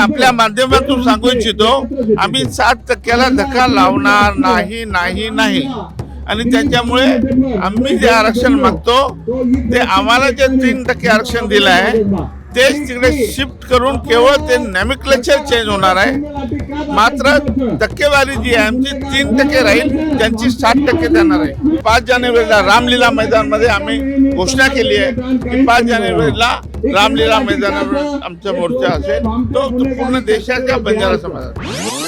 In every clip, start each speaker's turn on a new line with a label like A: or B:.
A: आपल्या माध्यमातून सांगू इच्छितो आम्ही सात टक्क्याला धक्का लावणार नाही नाही नाही. आणि त्याच्यामुळे आम्ही जे आरक्षण मागतो ते आम्हाला जे तीन टक्के आरक्षण दिलं आहे तेच तिकडे शिफ्ट करून केवळ ते नॅमिक्लेचर चेंज होणार आहे. मात्र टक्केवारी जी आहे आमची तीन टक्के राहील त्यांची साठ टक्के देणार आहे. पाच जानेवारीला रामलीला मैदानमध्ये आम्ही घोषणा केली आहे की पाच जानेवारीला रामलीला मैदानावर आमचा मोर्चा असेल तो तो पूर्ण देशाच्या बंजारा समाजात.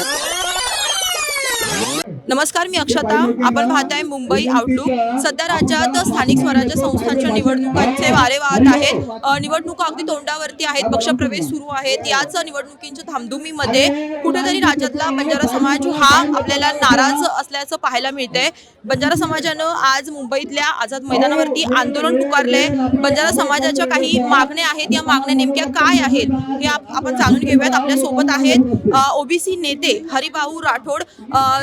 B: नमस्कार मी अक्षता. आपण पाहताय मुंबई आउटलुक सध्या राज्यात स्थानिक स्वराज्य संस्थांच्या निवडणुकांचे वारे वाहत आहेत. निवडणुका अगदी तोंडावरती आहेत. पक्षप्रवेश सुरू आहेत. याच निवडणुकींच्या धामधुमीमध्ये कुठेतरी राज्यातला बंजारा समाज हा आपल्याला नाराज असल्याचं पाहायला मिळतंय. बंजारा समाजानं आज मुंबईतल्या आझाद मैदानावरती आंदोलन पुकारलंय. बंजारा समाजाच्या काही मागण्या आहेत. या मागण्या नेमक्या काय आहेत? हे आप- आपण जाणून घेऊयात. आपल्यासोबत आहेत ओबीसी नेते हरिभाऊ राठोड.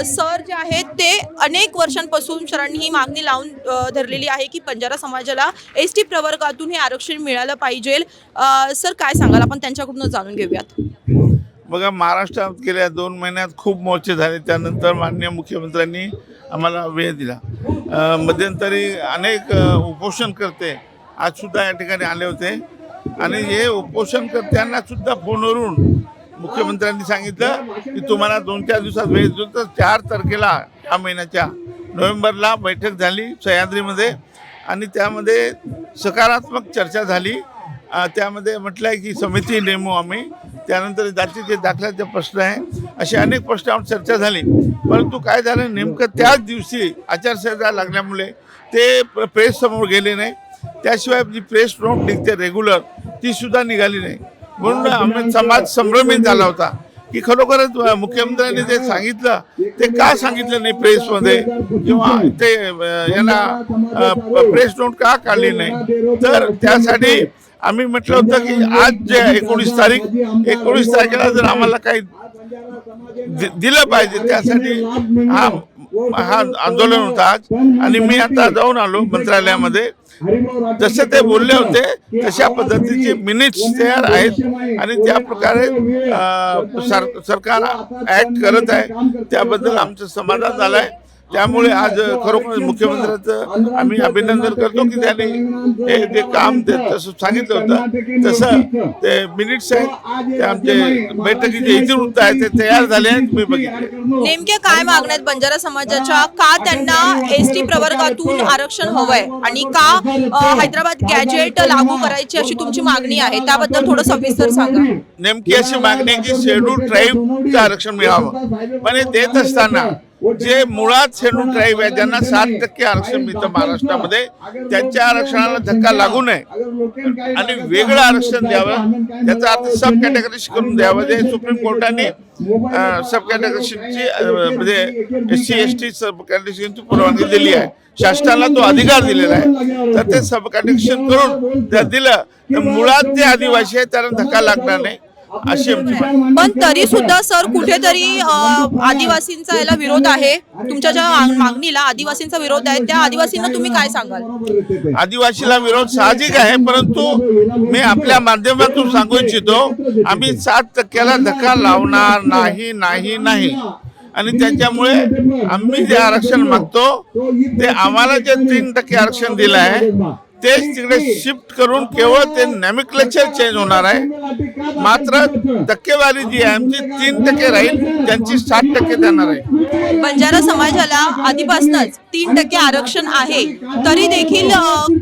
B: सर जे आहेत. ते अनेक वर्षांपासून सरांनी ही मागणी लावून धरलेली आहे की बंजारा समाजाला एस टी प्रवर्गातून हे आरक्षण मिळालं पाहिजे. सर काय सांगाल? आपण त्यांच्याकडून जाणून घेऊयात.
A: बघा महाराष्ट्रात गेल्या दोन महिन्यात खूप मोर्चे झाले. त्यानंतर माननीय मुख्यमंत्र्यांनी आम्हाला वेळ दिला. मध्यंतरी अनेक उपोषणकर्ते आज सुद्धा या ठिकाणी आले होते. आणि हे उपोषणकर्त्यांनासुद्धा फोनवरून मुख्यमंत्र्यांनी सांगितलं की तुम्हाला दोन चार दिवसात वेळ देतो. तर चार तारखेला या महिन्याच्या नोव्हेंबरला बैठक झाली सह्याद्रीमध्ये. आणि त्यामध्ये सकारात्मक चर्चा झाली. त्यामध्ये म्हटलं आहे की समिती नेमू आम्ही. त्यानंतर जातीचे दाखल्याचे प्रश्न आहे असे अनेक प्रश्नावर चर्चा झाली. परंतु काय झालं नेमकं त्याच दिवशी आचारसंहिता लागल्यामुळे ते प्रेस प्रेससमोर गेले नाही. त्याशिवाय जी प्रेस नोट निघते रेग्युलर ती सुद्धा निघाली नाही. म्हणून आम्ही समाज संभ्रमित झाला होता. की खरोखरच मुख्यमंत्र्यांनी जे सांगितलं ते का सांगितलं नाही प्रेसमध्ये? किंवा ते यांना प्रेस नोट का काढली नाही? तर त्यासाठी आम्ही म्हटलं होतं की आज जे एकोणीस तारीख एकोणीस तारखेला जर आम्हाला काही दि- दिलं पाहिजे त्यासाठी हा हा आंदोलन होता आज. आणि मी आता जाऊन आलो मंत्रालयामध्ये. जसे ते बोलले होते तशा पद्धतीचे मिनिट्स तयार आहेत. आणि त्या प्रकारे सर सरकार ऍक्ट करत आहे त्याबद्दल आमचं समाधान झालं आहे त्यामुळे आज खरोखर मुख्यमंत्र्यांचं आम्ही अभिनंदन करतो की त्यांनी हे जे काम तसं सांगितलं होतं. तसं ते मिनिट्स आहेत. ते आमचे बैठकीचे इतिवृत्त आहे ते तयार झाले आहेत. मी बघितले.
B: नेमक्या काय मागण्या आहेत बंजारा समाजाच्या? का त्यांना एस टी प्रवर्गातून आरक्षण हवंय? आणि का हैदराबाद गॅजेट लागू करायची अशी तुमची मागणी आहे? त्याबद्दल थोडं सविस्तर सांगा.
A: नेमकी अशी मागणी आहे की शेड्यूल ट्राईबचं आरक्षण मिळावं. पण हे देत असताना जे मुळात शेड्यूल ट्राईब आहे ज्यांना सात टक्के आरक्षण मिळतं महाराष्ट्रामध्ये त्यांच्या आरक्षणाला धक्का लागू नये. आणि वेगळं आरक्षण द्यावं त्याचा अर्थ सब कॅटेगरीज करून द्यावं. जे सुप्रीम कोर्टाने सब कॅटेगरीची म्हणजे S C S T sub कॅटेगरीची परवानगी दिली आहे. शासनाला तो अधिकार दिलेला आहे. तर ते सब कॅटेगरीशन करून जर दिलं तर मुळात ते आदिवासी आहे त्यांना धक्का लागणार नाही. अशी.
B: पण तरी सुद्धा सर कुठेतरी आदिवासींचा याला विरोध आहे. तुमच्या ज्या माग- मागणीला आदिवासींचा विरोध आहे त्या आदिवासींना तुम्ही काय सांगाल?
A: आदिवासीला विरोध साहजिक आहे परंतु मी आपल्या माध्यमातून सांगू इच्छितो आम्ही सात टक्क्याला धक्का लावणार नाही नाही नाही. आणि त्याच्यामुळे आम्ही जे आरक्षण मागतो ते आम्हाला जे तीन टक्के आरक्षण दिलं आहे तेच तिकडे शिफ्ट करून केवळ ते नॅमिक्लेचर चेंज होणार आहे. मात्र टक्केवारी जी आहे आमची तीन टक्के राहील त्यांची साठ टक्के देणार आहे.
B: बंजारा समाजाला आधीपासूनच तीन टक्के आरक्षण आहे. तरी देखील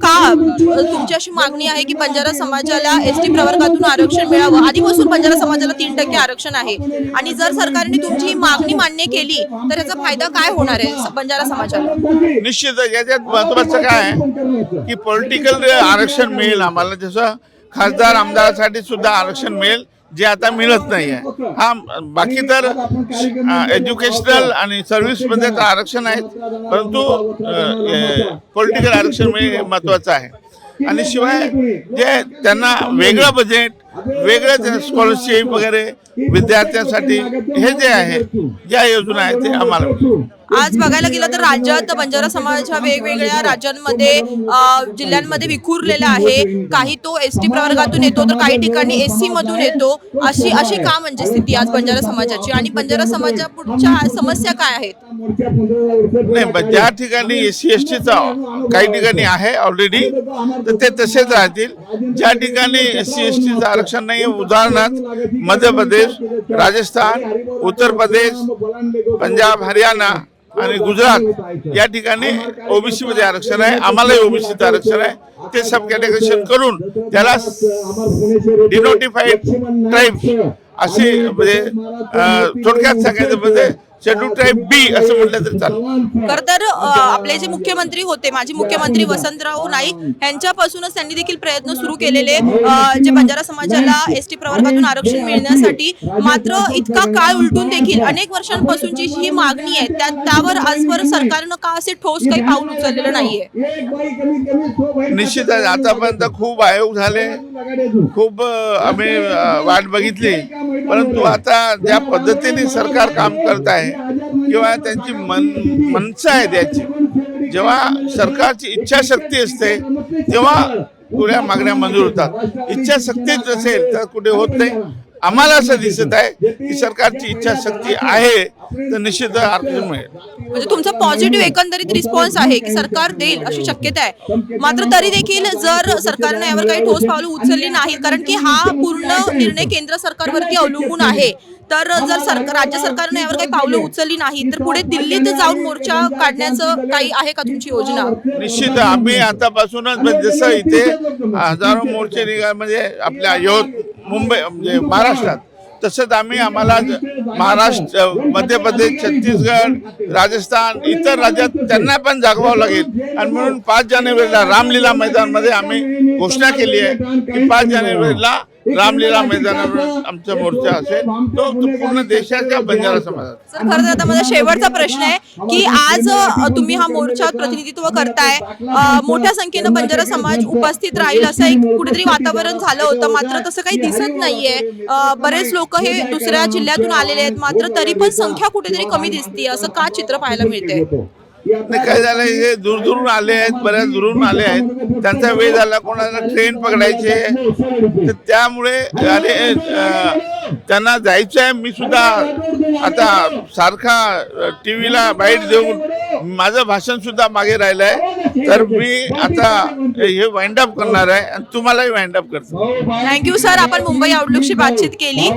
B: का अ, तुमची अशी मागणी आहे की बंजारा समाजाला एस टी प्रवर्गातून आरक्षण मिळावं? आधीपासून बंजारा समाजाला तीन टक्के आरक्षण आहे. आणि जर सरकारने तुमची मागणी मान्य केली तर याचा फायदा काय होणार आहे बंजारा समाजाला?
A: निश्चितच याच्यात महत्वाचं काय आहे की पॉलिटिकल आरक्षण मिळेल आम्हाला. जसं खासदार आमदारासाठी सुद्धा आरक्षण मिळेल जे आता मिळत नाही आहे हा बाकी तर एज्युकेशनल आणि सर्व्हिसमध्ये तर आरक्षण आहे परंतु पॉलिटिकल आरक्षण मिळणे महत्वाचं आहे. आणि शिवाय जे त्यांना वेगळं बजेट वेगळं स्कॉलरशिप वगैरे विद्यार्थ्यांसाठी हे जे आहे ज्या योजना आहेत ते आम्हाला
B: आज बघायला गेलं तर राज्यात बंजारा समाज हा वेगवेगळ्या राज्यांमध्ये जिल्ह्यांमध्ये विखुरलेला आहे. काही तो एस टी प्रवर्गातून येतो तर काही ठिकाणी एस सी मधून येतो. अशी अशी का म्हणजे स्थिती आज बंजारा समाजाची? आणि बंजारा समाजापुढच्या समस्या काय आहेत?
A: नाही ज्या ठिकाणी एस सी एस टीचा काही ठिकाणी आहे ऑलरेडी तर ते तसेच राहतील. ज्या ठिकाणी एस सी एस टीचं आरक्षण नाही उदाहरणार्थ मध्य प्रदेश राजस्थान उत्तर प्रदेश पंजाब हरियाणा आणि गुजरात या ठिकाणी ओबीसी मध्ये आरक्षण आहे आम्हालाही ओबीसीचं आरक्षण आहे. ते सब कॅटेगरेशन करून त्याला डिनोटिफाईड ट्राईब असे म्हणजे थोडक्यात सांगायचं म्हणजे शेड्यूल ट्राईब बी असं म्हटलं तरी चालेल.
B: खर तर आपले जे मुख्यमंत्री होते माजी मुख्यमंत्री वसंतराव नाईक यांच्यापासूनच त्यांनी देखील प्रयत्न सुरू केलेले जे बंजारा समाजाला एस टी प्रवर्गातून आरक्षण मिळण्यासाठी मात्र इतका काळ उलटून देखील अनेक वर्षांपासूनची ही मागणी आहे. त्या त्यावर आजवर सरकारनं का असे ठोस काही पाऊल उचललेलं नाहीये?
A: निश्चित आहे. आतापर्यंत खूप आयोग झाले. खूप आम्ही वाट बघितली. परंतु आता ज्या पद्धतीने सरकार काम करत आहे किंवा त्यांची मन मनसा आहे त्याची जेव्हा सरकारची इच्छाशक्ती असते तेव्हा पुऱ्या मागण्या मंजूर होतात. इच्छाशक्तीच नसेल तर कुठे होत नाही. आम्हाला असं दिसत आहे की सरकारची इच्छाशक्ती आहे तर निश्चित आरक्षण मिळेल.
B: म्हणजे तुमचा पॉझिटिव्ह एकंदरीत रिस्पॉन्स आहे की सरकार देईल अशी शक्यता आहे. मात्र तरी देखील जर सरकारने यावर काही ठोस पावलं उचलली नाहीत कारण की हा पूर्ण निर्णय केंद्र सरकारवरती अवलंबून आहे. तर जर सरकार राज्य सरकारने यावर काही पावलं उचलली नाही तर पुढे दिल्लीत जाऊन मोर्चा काढण्याचं काही आहे का तुमची योजना?
A: निश्चित आम्ही आतापासूनच म्हणजे जसं इथे हजारो मोर्चे निघा म्हणजे आपल्या मुंबई म्हणजे महाराष्ट्रात. तसंच आम्ही आम्हाला महाराष्ट्र मध्य प्रदेश छत्तीसगड राजस्थान इतर राज्यात त्यांना पण जागवावं लागेल. आणि म्हणून पाच जानेवारीला रामलीला मैदानमध्ये आम्ही घोषणा केली आहे की पाच जानेवारीला रामलीला मैदानावर आमचा मोर्चा असेल तो पूर्ण देशाच्या बंजारा समाजात.
B: सर खरं तर आता माझा शेवटचा प्रश्न आहे की आज अ, तुम्ही हा मोर्चात प्रतिनिधित्व करताय. अ, मोठ्या संख्येनं बंजारा समाज उपस्थित राहील असं एक कुठेतरी वातावरण झालं होतं. मात्र तसं काही दिसत नाहीये. अ, बरेच लोक हे दुसऱ्या जिल्ह्यातून आलेले आहेत. मात्र तरी पण संख्या कुठेतरी कमी दिसते असं का चित्र पाहायला मिळते
A: नाही काय झालं हे दूरदूरून आले आहेत बऱ्याच दुरून आले आहेत. त्यांचा वेळ झाला कोणाला ट्रेन पकडायचे. तर त्यामुळे अरे त्यांना जायचं आहे मी सुद्धा आता सारखा टी व्हीला बाईट देऊन माझं भाषण सुद्धा मागे राहिलं आहे तर मी आता हे वाइंड अप करणार आहे आणि तुम्हालाही वाइंड अप करतो.
B: थँक्यू सर आपण मुंबई आउटलुकशी बातचीत केली.